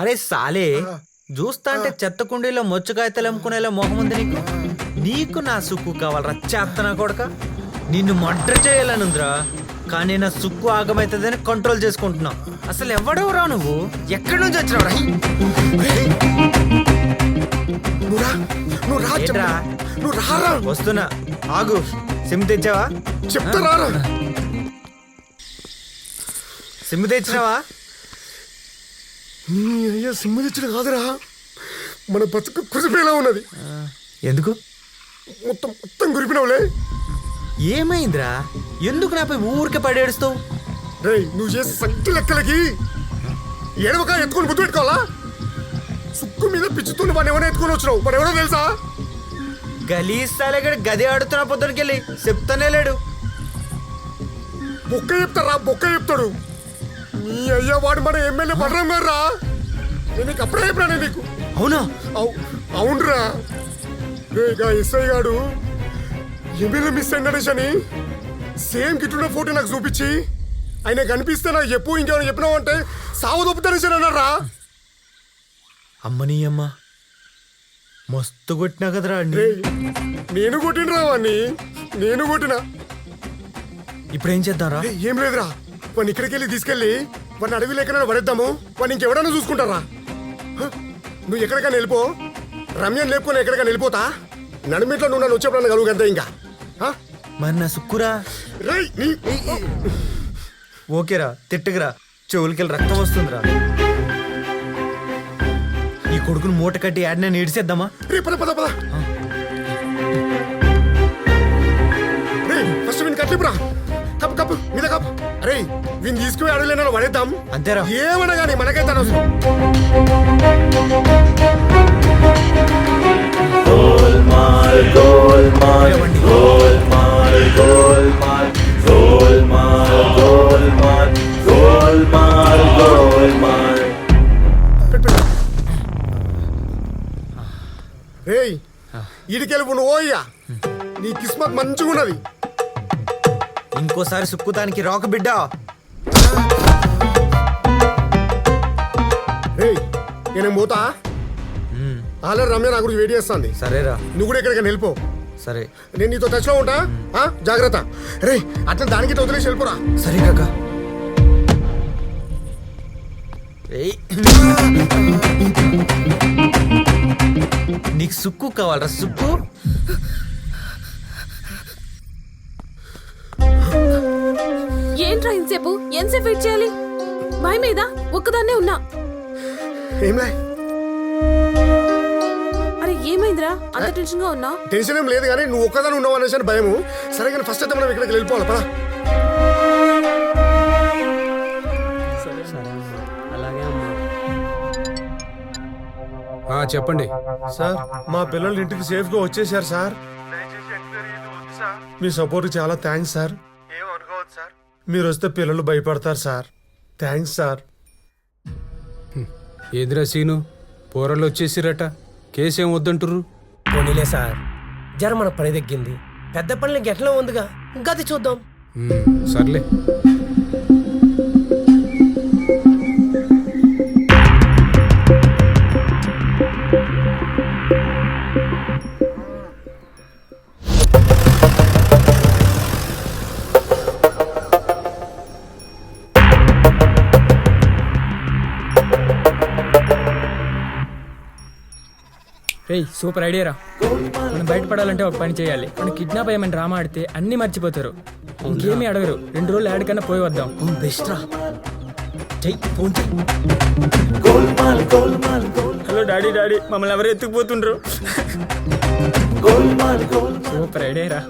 అరే సాలే చూస్తా అంటే చెత్త కుండీలో మొచ్చుకాయతలు అమ్ముకునేలా మొహం ఉంది నీకు? నీకు నా సుక్కు కావాలరా చేత్తనా కొడక? నిన్ను మర్డర్ చేయాలనుందిరా కానీ నా సుక్కు ఆగమైతుందని కంట్రోల్ చేసుకుంటున్నావు అసలు ఎవడెవరా నువ్వు? ఎక్కడి నుంచి వచ్చినావురా వస్తున్నా. ఆగు. సిమ్ తెచ్చావా? చెప్తా సిమ్ తెచ్చినావా? నీ అయ్యా సింహ తెచ్చిన కాదురా. మన బతుకు కురిపేలా ఉన్నది. ఎందుకు? మొత్తం మొత్తం కురిపినవులే. ఏమైందిరా? ఎందుకు నాపై ఊరికే పడేడుస్తావు? రేయ్ నువ్వు చేసే సంఖ్య లెక్కలకి ఏడవక ఎత్తుకొని బుద్ధి పెట్టుకోవాలా? సుక్కు మీద పిచ్చుతున్న వాడిని ఎవరైనా ఎత్తుకొని వచ్చినావు? మరి ఎవరో తెలుసా? గలీజ్ సాలేగడ గది ఆడుతున్న పొద్దునకెళ్ళి చెప్తానే లేడు. బొక్క చెప్తారా? బొక్క చెప్తాడు. నీ అయ్యా వాడు మన ఎమ్మెల్యే బలరాం గారు రా నేను నీకు అప్పుడే చెప్పినా నీకు. అవునా? అవు అవునరా. రేగా ఎస్ఐ గాడు ఎమ్మెల్యే మిస్ అయ్యాడేసి అని సేమ్ గిట్టున్న ఫోటో నాకు చూపించి ఆయన కనిపిస్తే నాకు చెప్పు ఇంకేమైనా చెప్పినావు అంటే సావు దొప్పుతానేసి అన్నారా అమ్మని అమ్మ. మస్తు కొట్టినా కదరా రే నేను కొట్టినరా వాడిని నేను కొట్టినా. ఇప్పుడు ఏం చేద్దాంరా ఏం లేదురా. వాడిని ఇక్కడికి వెళ్ళి తీసుకెళ్ళి వాడిని అడవి లేకనే పడేద్దాము వాడిని ఇంకెవడన్నా చూసుకుంటారా? నువ్వు ఎక్కడికైనా వెళ్ళిపో. రమ్యని లేపుకొని ఎక్కడికైనా వెళ్ళిపోతా. నడిమిట్లో నువ్వు నన్ను వచ్చేప్పుడు కలుగు అంతే ఇంకా. హ? మరి నా సుక్కురా ఓకేరా తిట్టుకురా. చెవులకెళ్ళి రక్తం వస్తుందిరా. ఈ కొడుకుని మూట కట్టి యాడ్ నేను ఇడిసేద్దామా రే పద పద పద. రే ఫస్ట్ వీని కట్లిపురా కప్పు కప్పు మీద కప్పు అరే వీని తీసుకుపోయి అడవిలేనో పడేద్దాం అంతేరా. ఏమన్నా కానీ మనకైతే అనవసరం. రేయ్ నువ్వు ఓయ్యా నీ కిస్మత్ మంచిగా ఉన్నది ఇంకోసారి సుక్కుతానికి రాక బిడ్డ. నేనేం పోతా? ఆల్రెడీ రమ్య నా గురించి వెయిట్ చేస్తుంది. సరేరా. నువ్వు కూడా ఎక్కడికైనా వెళ్ళిపో సరే. నేను నీతో టచ్లో ఉంటా? ఆ? జాగ్రత్త. రే అట్లా దానికి వదిలేసి వెళ్ళిపోరా సరే కాక. నీకు సుక్కు కావాలరా సుక్కు? ఏంట్రా ఇంతసేపు? ఎంతసేపు వెయిట్ చేయాలి? భయం మీద ఒక్కదాన్నే ఉన్నా. ఏంలే అరే ఏమైందిరా? అంత టెన్షన్గా ఉన్నా? టెన్షన్ ఏం లేదు కానీ నువ్వు ఒక్కదాని ఉన్నావు అనేసి అని భయము. సరే కానీ ఫస్ట్ అయితే మనం ఇక్కడికి వెళ్ళిపోవాలి పదా. చెప్పండి. సార్ మా పిల్లలు ఇంటికి సేఫ్గా వచ్చేసారు సార్. మీ సపోర్ట్ చాలా థ్యాంక్స్ సార్. మీరు వస్తే పిల్లలు భయపడతారు సార్. Thanks sir. ఏదిరా సీను? పోరలు వచ్చేసిరట. కేసేం వద్దంటుర్రు? పోనీలే సార్. జర మన పని తగ్గింది. పెద్ద పనులు గెట్లా ఉందిగా. గది చూద్దాం. సర్లే. రేయ్ సూపర్ ఐడియా రా. మనం బయటపడాలంటే ఒక పని చేయాలి. మనం కిడ్నాప్ అయ్యమని డ్రామా ఆడితే అన్ని మర్చిపోతారు. ఇంకేమీ అడగరు. రెండు రోజులు యాడికన్నా పోయి వద్దాం. బెస్ట్ రా. Phone hello daddy daddy. మమ్మల్ని ఎవరు ఎత్తుకుపోతుండ్రు? సూపర్ ఐడియా రా.